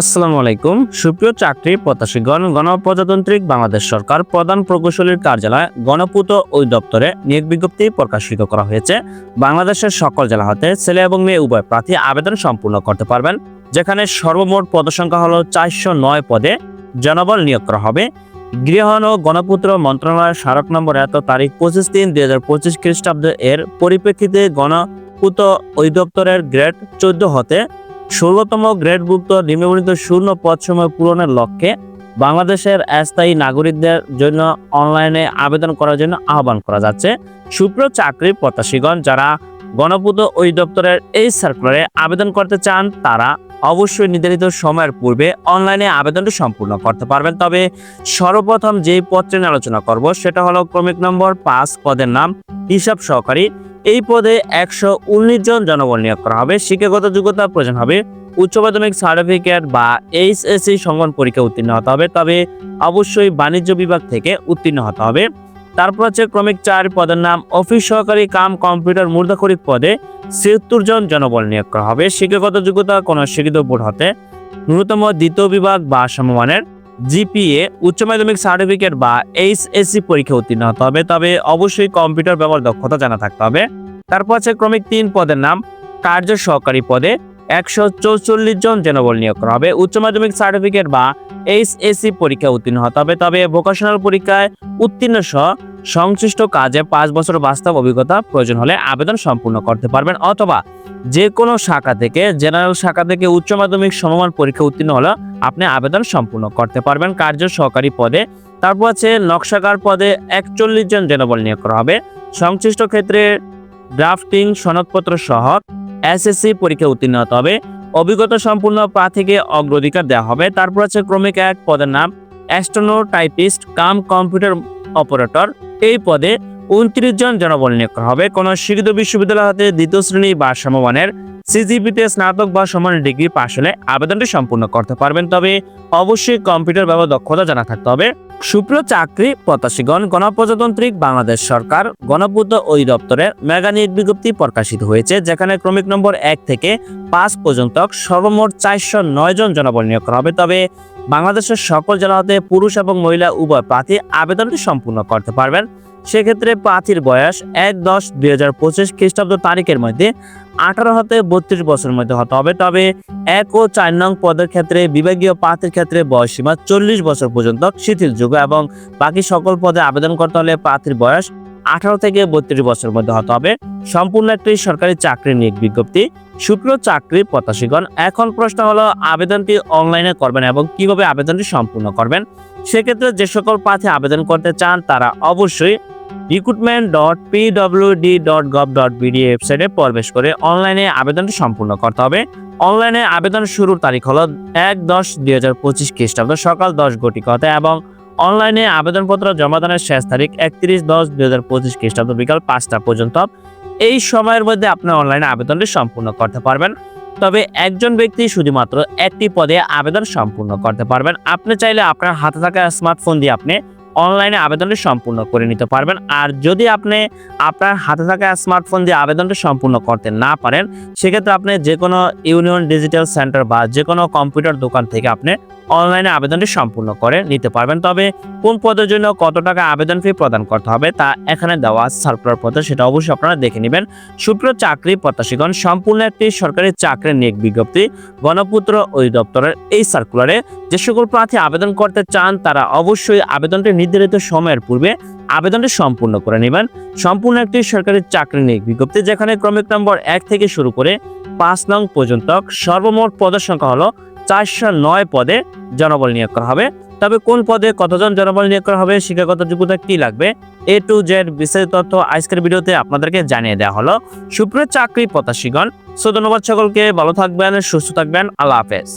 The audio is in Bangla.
আসসালামু আলাইকুম। সুপ্রিয় চাকরি প্রত্যাশীগণ গণপ্রজাতান্ত্রিক বাংলাদেশ সরকার প্রধান প্রকৌশলীর কার্যালয় গণপূর্ত ওই দপ্তরে নিয়োগ বিজ্ঞপ্তি প্রকাশিত করা হয়েছে। বাংলাদেশের সকল জেলা হতে ছেলে এবং মেয়ে উভয় প্রার্থী আবেদন সম্পূর্ণ করতে পারবেন, যেখানে সর্বমোট পদসংখ্যা হল চারশো নয় পদে জনবল নিয়োগ করা হবে। গৃহণ ও গণপূত্র মন্ত্রণালয়ের স্মারক নম্বর এত তারিখ পঁচিশ তিন দুই হাজার পঁচিশ খ্রিস্টাব্দ এর পরিপ্রেক্ষিতে গণপূর্ত ওই দপ্তরের গ্রেড চোদ্দ হতে ষোলোতম গ্রেডভুক্ত নিম্নবর্ণিত শূন্য পদসময় পূরণের লক্ষ্যে বাংলাদেশের স্থায়ী নাগরিকদের জন্য অনলাইনে আবেদন করার জন্য আহ্বান করা যাচ্ছে। সূত্র চাকরি প্রত্যাশীগণ যারা গণপূর্ত ওই দপ্তরের এই সার্কুলারে আবেদন করতে চান, তারা অবশ্যই নির্ধারিত সময়ের পূর্বে অনলাইনে আবেদনটি সম্পূর্ণ করতে পারবেন। তবে সর্বপ্রথম যেই পত্রে আলোচনা করব, সেটা হলো ক্রমিক নম্বর, পাঁচ পদের নাম, হিসাব সহকারী। এই পদে একশো উনিশ জন জনবল নিয়োগ করা হবে। শিক্ষাগত যোগ্যতা প্রয়োজন হবে। উচ্চ মাধ্যমিক সার্টিফিকেট বা এইচএসসি সংগঠন পরীক্ষা উত্তীর্ণ হতে হবে। তবে অবশ্যই বাণিজ্য বিভাগ থেকে উত্তীর্ণ হতে হবে। তারপর হচ্ছে ক্রমিক চার পদের নাম অফিস সহকারী কাম কম্পিউটার মূর্ধাখরিক পদে ছিয়াত্তর জন জনবল নিয়োগ করা হবে। শিক্ষাগত যোগ্যতা কোনো শিক্ষিত বোর্ড হতে ন্যূনতম দ্বিতীয় বিভাগ বা সমমানের জিপিএ, উচ্চ মাধ্যমিক সার্টিফিকেট বা এইচ এইচএসসি পরীক্ষা উত্তীর্ণ হতে হবে। তবে অবশ্যই কম্পিউটার ব্যবহার দক্ষতা জানা থাকতে হবে। তারপর আছে ক্রমিক তিন পদের নাম কার্য সহকারী পদে একশো চৌচল্লিশ জন জনবল নিয়োগ করা হবে। উচ্চ মাধ্যমিক সার্টিফিকেট বা এইচএসসি পরীক্ষা উত্তীর্ণ হতে হবে তবে ভোকেশনাল পরীক্ষায় উত্তীর্ণ সহ সংশ্লিষ্ট কাজে পাঁচ বছর বাস্তব অভিজ্ঞতা প্রয়োজন হলে আবেদন সম্পূর্ণ করতে পারবেন অথবা যে কোনো শাখা থেকে জেনারেল শাখা থেকে উচ্চ মাধ্যমিক সমমান পরীক্ষা উত্তীর্ণ হলে আপনি আবেদন সম্পূর্ণ করতে পারবেন। কার্য সহকারী পদে। তারপর আছে নকশাকার পদে একচল্লিশ জন জনবল নিয়োগ করা হবে। সংশ্লিষ্ট ক্ষেত্রে ড্রাফটিং সনদপত্র সহ এসএসসি পরীক্ষা উত্তীর্ণ হতে হবে। অভিজ্ঞতা সম্পূর্ণ প্রার্থীকে অগ্রাধিকার দেওয়া হবে। তারপর আছে ক্রমিক এক পদের নাম, অ্যাস্ট্রোনোটাইপিস্ট কাম কম্পিউটার অপারেটর। এই পদে উনত্রিশ জন জনবল নিয়োগ করা হবে। কোনো শিক্ষিত বিশ্ববিদ্যালয় হতে দ্বিতীয় শ্রেণি বা সমমানের সিজিপিতে স্নাতক বা সমান ডিগ্রি পাশ হলে আবেদনটি সম্পূর্ণ করতে পারবেন। তবে অবশ্যই কম্পিউটার ব্যবহার দক্ষতা জানা থাকতে হবে। সুপ্রিয় চাকরি প্রত্যাশীগণ গণপ্রজাতান্ত্রিক বাংলাদেশ সরকার, গণপূর্ত ওই মেগা নিয়োগ বিজ্ঞপ্তি প্রকাশিত হয়েছে, যেখানে ক্রমিক নম্বর এক থেকে পাঁচ পর্যন্ত সর্বমোট চারশো নয় জন জনবল নিয়োগ করা হবে। তবে বাংলাদেশের সকল জেলা হতে পুরুষ এবং মহিলা উভয় প্রার্থী আবেদনটি সম্পূর্ণ করতে পারবেন। সেক্ষেত্রে প্রার্থীর বয়স এক দশ দুই হাজার পঁচিশ খ্রিস্টাব্দ তারিখের মধ্যে আঠারো হতে বত্রিশ বছরের মধ্যে হতে হবে। তবে এক ও চার নং পদের ক্ষেত্রে বিভাগীয় প্রার্থীর ক্ষেত্রে বয়সীমা চল্লিশ বছর পর্যন্ত শিথিলযোগ্য এবং বাকি সকল পদে আবেদন করতে হলে প্রার্থীর বয়স আঠারো থেকে বত্রিশ বছরের মধ্যে হতে হবে। সম্পূর্ণ একটি সরকারি চাকরি নিয়োগ বিজ্ঞপ্তি। সুপ্রিয় চাকরি প্রত্যাশীগণ, এখন প্রশ্ন হলো, আবেদনটি অনলাইনে করবেন এবং কীভাবে আবেদনটি সম্পূর্ণ করবেন? সেক্ষেত্রে যে সকল প্রার্থী আবেদন করতে চান, তারা অবশ্যই recruitment dot PWD dot gov dot BD ওয়েবসাইটে প্রবেশ করে অনলাইনে আবেদনটি সম্পূর্ণ করতে হবে। অনলাইনে আবেদন শুরুর তারিখ হলো এক দশ দুই হাজার পঁচিশ খ্রিস্টাব্দ সকাল দশ ঘটিকা হতে এবং অনলাইনে আবেদনপত্র জমাদানের শেষ তারিখ একত্রিশ দশ দুই হাজার পঁচিশ খ্রিস্টাব্দ বিকাল পাঁচটা পর্যন্ত। এই সময়ের মধ্যে আপনি অনলাইনে আবেদনটি সম্পূর্ণ করতে পারবেন। তবে একজন ব্যক্তি শুধুমাত্র একটি পদে আবেদন সম্পূর্ণ করতে পারবেন। আপনি চাইলে আপনার হাতে থাকা স্মার্টফোন দিয়ে আপনি অনলাইনে আবেদনটি সম্পূর্ণ করে নিতে পারবেন। আর যদি আপনি আপনার হাতে থাকা স্মার্টফোন দিয়ে আবেদনটি সম্পূর্ণ করতে না পারেন, সেক্ষেত্রে আপনি যে কোনো ইউনিয়ন ডিজিটাল সেন্টার বা যে কোনো কম্পিউটার দোকান থেকে আপনি অনলাইনে আবেদনটি সম্পূর্ণ করে নিতে পারবেন। তবে কোন পদের জন্য কত টাকা আবেদন ফি প্রদান করতে হবে তা এখানে দেওয়া সার্কুলার পদে সেটা অবশ্যই আপনারা দেখে নেবেন। সুপ্রিয় চাকরি প্রত্যাশীগণ সম্পূর্ণ একটি সরকারি চাকরির নিয়োগ বিজ্ঞপ্তি গণপুত্র ওই দপ্তরের এই সার্কুলারে যে সকল প্রার্থী আবেদন করতে চান তারা অবশ্যই আবেদনটি নির্ধারিত সময়ের পূর্বে আবেদনটি সম্পূর্ণ করে নেবেন। সম্পূর্ণ একটি সরকারি চাকরি নিয়োগ বিজ্ঞপ্তি যেখানে ক্রমিক নম্বর এক থেকে শুরু করে পাঁচ নং পর্যন্ত সর্বমোট পদের সংখ্যা হলো চারশো নয় পদে জনবল নিয়োগ করা হবে। তবে কোন পদে কতজন জনবল নিয়োগ করা হবে, শিক্ষাগত যোগ্যতা কি লাগবে, এ টু জেড বিস্তারিত তথ্য আজকের ভিডিওতে আপনাদেরকে জানিয়ে দেওয়া হলো। সুপ্রিয় চাকরি প্রত্যাশীগণ সো ধন্যবাদ সকলকে, ভালো থাকবেন, সুস্থ থাকবেন, আল্লাহ হাফেজ।